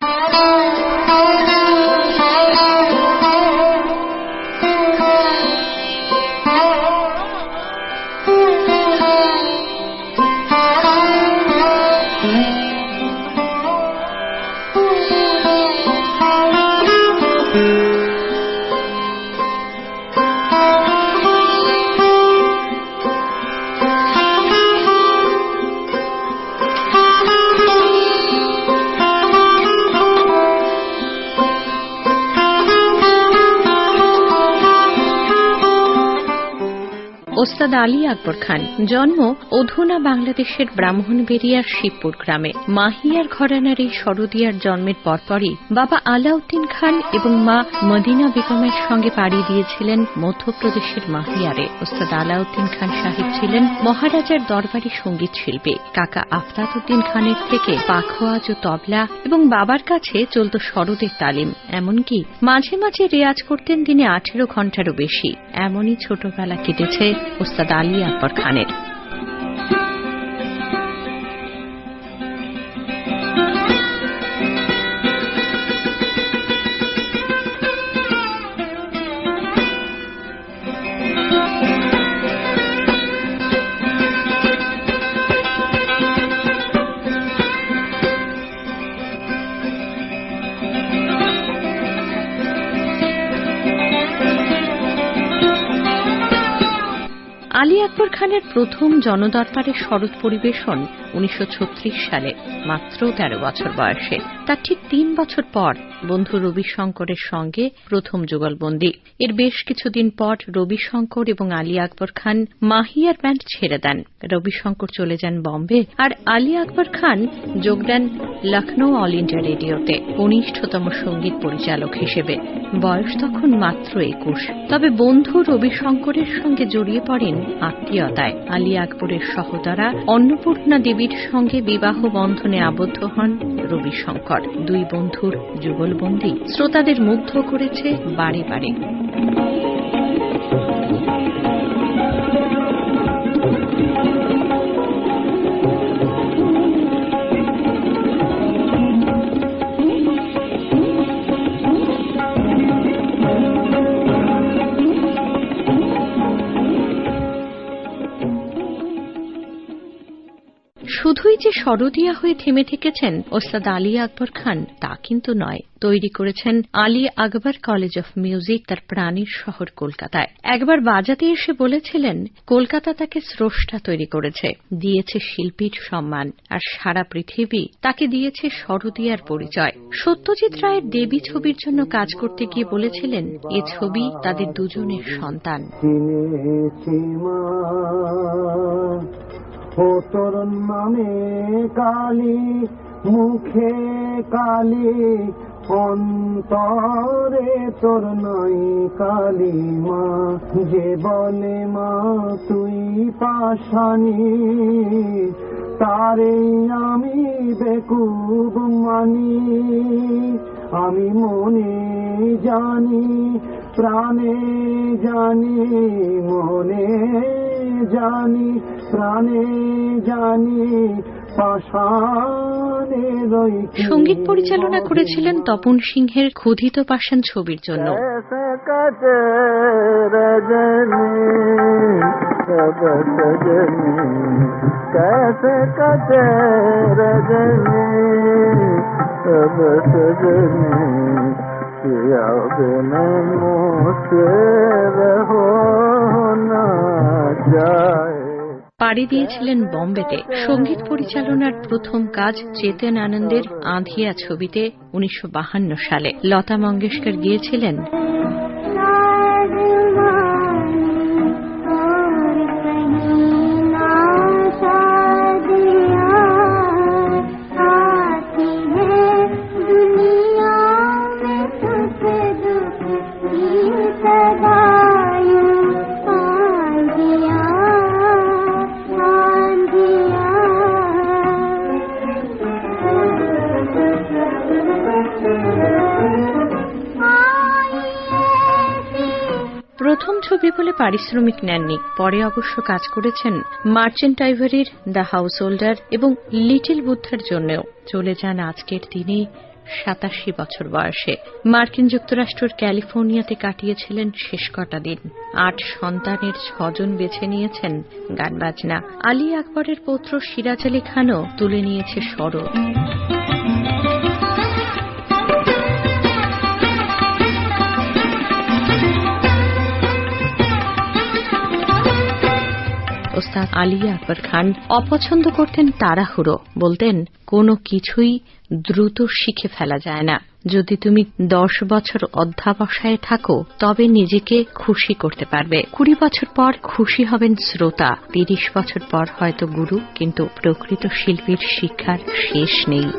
Thank you. ওস্তাদ আলী আকবর খান। জন্ম অধুনা বাংলাদেশের ব্রাহ্মণবেরিয়ার শিবপুর গ্রামে। মাহিয়ার ঘরানার এই শরদিয়ার জন্মের পরপরই বাবা আলাউদ্দিন খান এবং মা মদিনা বেগমের সঙ্গে পাড়ি দিয়েছিলেন মধ্যপ্রদেশের মাহিয়ারে। ওস্তাদ আলাউদ্দিন খান সাহেব ছিলেন মহারাজার দরবারি সংগীত শিল্পী। কাকা আফতাবউদ্দিন খানের থেকে পাখোয়াজ ও তবলা এবং বাবার কাছে চলত শরদের তালিম। এমনকি মাঝে মাঝে রেয়াজ করতেন দিনে আঠেরো ঘন্টারও বেশি। এমনই ছোটবেলা কেটেছে ওস্তাদ আলী আকবর খানের আলী আকবর খানের প্রথম জনদরবারের শরৎ পরিবেশন উনিশশো ছত্রিশ সালে, মাত্র তেরো বছর বয়সে। তার ঠিক তিন বছর পর বন্ধু রবি শঙ্করের সঙ্গে প্রথম যুগলবন্দি। এর বেশ কিছুদিন পর রবি শঙ্কর এবং আলী আকবর খান মাহিয়ার ব্যান্ড ছেড়ে দেন। রবি শঙ্কর চলে যান বম্বে আর আলী আকবর খান যোগ দেন লখনৌ অল ইন্ডিয়া রেডিওতে কনিষ্ঠতম সংগীত পরিচালক হিসেবে। বয়স তখন মাত্র একুশ। তবে বন্ধু রবি শঙ্করের সঙ্গে জড়িয়ে পড়েন আত্মীয়তায়। আলী আকবরের সহোদারা অন্নপূর্ণা দেবীর সঙ্গে বিবাহ বন্ধনে আবদ্ধ হন রবি শঙ্কর দুই বন্ধুর যুগলবন্দী শ্রোতাদের মুগ্ধ করেছে বারে বারে। শুধুই যে শরদিয়া হয়ে থেমে থেকেছেন ওস্তাদ আলী আকবর খান, তা কিন্তু নয়। তৈরি করেছেন Ali Akbar college of music, তার প্রাণীর শহর কলকাতায়। একবার বাজাতে এসে বলেছিলেন, কলকাতা তাকে স্রষ্টা তৈরি করেছে, দিয়েছে শিল্পীর সম্মান, আর সারা পৃথিবী তাকে দিয়েছে শরদিয়ার পরিচয়। সত্যজিৎ রায়ের দেবী ছবির জন্য কাজ করতে গিয়ে বলেছিলেন, এ ছবি তাদের দুজনের সন্তান। তোর নামে কালী, মুখে কালী, অন্তরে তোর নাই কালী মা, যে বলে মা, তুই পাশানি। তারে আমি বেকুব মানি, আমি মনে জানি, প্রাণে জানি, মনে জানি প্রাণে জানি সংগীত পরিচালনা করেছিলেন তপন সিংহের ক্ষুধিত পাশান ছবির জন্য। সব रजनी सब सजनी कैसे कटे रजनी सब सजनी किया बिन मुझसे रहो ना जाए পাড়ি দিয়েছিলেন বম্বেতে সঙ্গীত পরিচালনার প্রথম কাজ চেতন আনন্দের আঁধিয়া ছবিতে উনিশশো সালে লতা মঙ্গেশকর গিয়েছিলেন প্রথম ছবি বলে পারিশ্রমিক নেননি, পরে অবশ্য কাজ করেছেন মার্চেন্ট আইভারির, দ্য হাউস হোল্ডার এবং লিটিল বুদ্ধার জন্যও। চলে যান আজকের দিনে সাতাশি বছর বয়সে। মার্কিন যুক্তরাষ্ট্রের ক্যালিফোর্নিয়াতে কাটিয়েছিলেন শেষ কটা দিন। আট সন্তানের ছজন বেছে নিয়েছেন গান বাজনা আলী আকবরের পৌত্র সিরাজ আলী খানও তুলে নিয়েছে স্বরূপ ওস্তাদ আলী আকবর খান অপছন্দ করতেন তাড়াহুড়ো। বলতেন, কোনো কিছুই দ্রুত শিখে ফেলা যায় না। যদি তুমি দশ বছর অধ্যাবসায় থাকো, তবে নিজেকে খুশি করতে পারবে। কুড়ি বছর পর খুশি হবেন শ্রোতা। তিরিশ বছর পর হয়তো গুরু, কিন্তু প্রকৃত শিল্পীর শিক্ষার শেষ নেই।